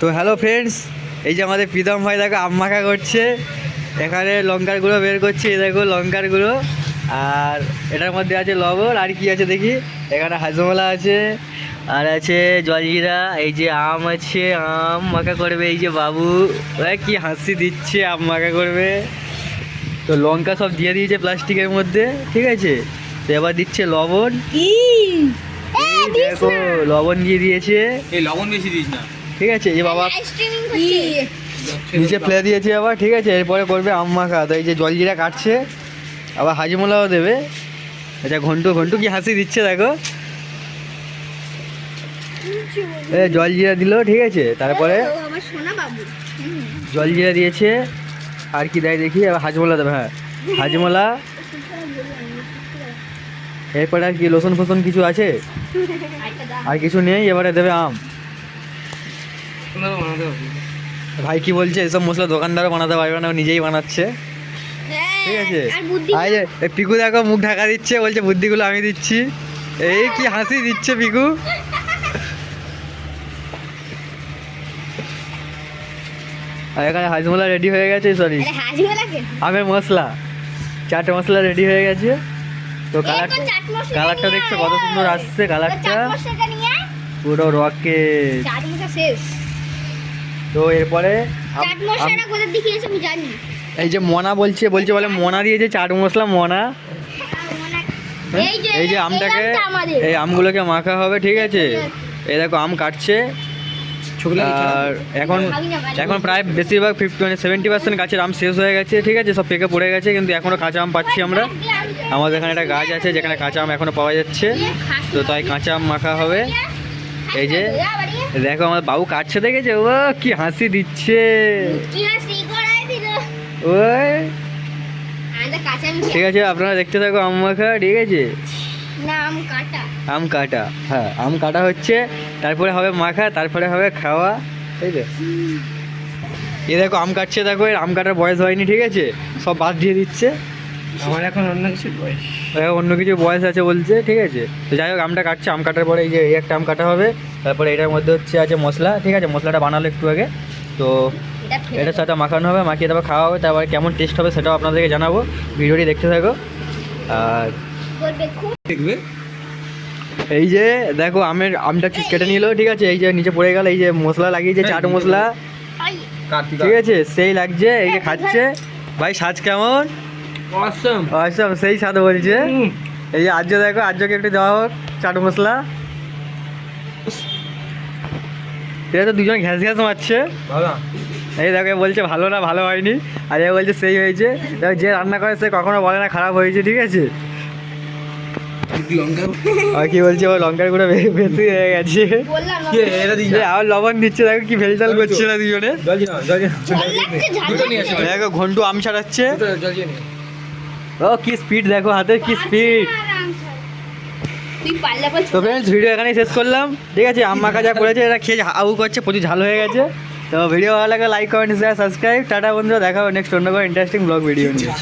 তো hello friends এই যে আমাদের প্রীতম ভাই দেখো আম মাখা করছে। এখানে লঙ্কার গুঁড়ো বের করছে এই দেখো লঙ্কার গুঁড়ো আর এটার মধ্যে আছে লবণ আর কি আছে দেখি? এখানে হাজমলা আছে আর আছে জলজিরা এই যে আম আছে আম মাখা করবে এই যে বাবু। ওরা কি হাসি দিচ্ছে আম মাখা করবে। তো লঙ্কা সব দিয়ে দিয়েছে প্লাস্টিকের মধ্যে ঠিক আছে? তো এবার দিচ্ছে লবণ। দেখো লবণ দিয়ে দিয়েছে। এই লবণ বেশি দিস না। ঠিক আছে এই বাবা নিচে ফেলে দিয়েছে আবার ঠিক আছে এরপরে করবে আম মাখা। তো এই যে জলজিরা কাটছে আবার হাজিমোলাও দেবে। আচ্ছা ঘন্টু ঘন্টু কি হাসি দিচ্ছে দেখো। এ জলজিরা দিল ঠিক আছে তারপরে আমার সোনা বাবু। জলজিরা দিয়েছে আর কি দেয় দেখি আবার হাজমোলা দেবে হ্যাঁ। হাজমোলা এরপরে আর কি লসুন ফসুন কিছু আছে? আর কিছু নেই এবারে দেবে আম। ভাই কি বলছে এসব মশলা দোকানদারও বানাতে পারবে না ও নিজেই বানাচ্ছে। ঠিক আছে? আর বুদ্ধি এই যে পিকু দেখো মুখ ঢাকা দিচ্ছে বলছে বুদ্ধিগুলো আমি দিচ্ছি। এই কি হাসি দিচ্ছে পিকু? আর এখানে হাজমোলা রেডি হয়ে গেছে সরি আরে হাজমেলা কে? আমের মশলা। চাট মশলা রেডি হয়ে গেছে। তো কালার কালারটা দেখছ কত হ্যাঁ। সুন্দর আসছে কালারটা চাট মশলাটা নিয়ে আয়। পুরো মশলা শেষ। তো এরপরে এই যে মনা বলছে বলছে বলে মনা দিয়েছে চাট মশলা মনা। এই যে আমটাকে এই আমগুলোকে মাখা হবে ঠিক আছে? এই দেখো আম কাটছে। আর এখন এখন প্রায় বেশিরভাগ ফিফটি মানে সেভেন্টি পার্সেন্ট গাছের আম শেষ হয়ে গেছে ঠিক আছে? সব পেকে পড়ে গেছে কিন্তু এখনও কাঁচা আম পাচ্ছি আমরা। আমাদের এখানে একটা গাছ আছে যেখানে কাঁচা আম এখনও পাওয়া যাচ্ছে। তো তাই কাঁচা আম মাখা হবে। এই যে দেখো, আমার বাবু কাটছে দেখেছে? ও, কি হাসি দিচ্ছে। ওই। ঠিক আছে, আপনারা দেখতে থাকো, আম মাখা, ঠিক আছে? আম কাটা হ্যাঁ আম কাটা হচ্ছে, তারপরে হবে মাখা, তারপরে হবে খাওয়া, ঠিক আছে? এ দেখো, আম কাটছে, দেখো, এর আম কাটার বয়স হয়নি, ঠিক আছে? সব বাদ দিয়ে দিচ্ছে। আমার এখন অন্য কিছু বয়স। অন্য কিছু বয়স আছে বলছে ঠিক আছে? তো যাই হোক আমটা কাটছে আম কাটার পরে এই যে এই একটা আম কাটা হবে। তারপরে এটার মধ্যে হচ্ছে আছে মশলা ঠিক আছে? মশলাটা বানালো একটু আগে। তো এটার সাথে মাখানো হবে মাখিয়ে তারপর খাওয়া হবে তারপরে কেমন টেস্ট হবে সেটাও আপনাদেরকে জানাব। ভিডিওটি দেখতে থাকো। আর দেখবে? এই যে দেখো আমের আমটা ঠিক কেটে নিল ঠিক আছে? এই যে নিচে পড়ে গেল এই যে মশলা লাগিয়েছে চাট মশলা। ঠিক আছে? সেই লাগছে এই যে খাচ্ছে। ভাই সাজ কেমন? অসম অসম সেই স্বাদ বলছে। এই যে আর্য দেখো আর্যকে একটু দেওয়া হোক চাট মশলা। এটা তো দুজন ঘ্যাস ঘ্যাস মারছে। ভালো। এই দেখো বলছে ভালো না ভালো হয়নি। আর এ বলছে সেই হয়েছে। যে রান্না করে সে কখনো বলে না খারাপ হয়েছে ঠিক আছে? আর কি বলছে ও লঙ্কার গুঁড়ো বেশি হয়ে গেছে। আবার লবণ দিচ্ছে দেখো কি ভেলচাল করছে না দুজনে। দেখো ঘন্টু আম ছাড়াচ্ছে। ও কি স্পিড দেখো হাতের কি স্পিড তো ফ্রেন্ডস ভিডিও এখানেই শেষ করলাম। ঠিক আছে আম্মা কাজা করেছে এটা খেয়ে আউ করছে প্রচুর ঝাল হয়ে গেছে। তো ভিডিও ভালো লাগে like comment share subscribe tata বন্ধুরা দেখা হবে নেক্সট অন্য কোনো ইন্টারেস্টিং ব্লগ ভিডিও নিয়ে।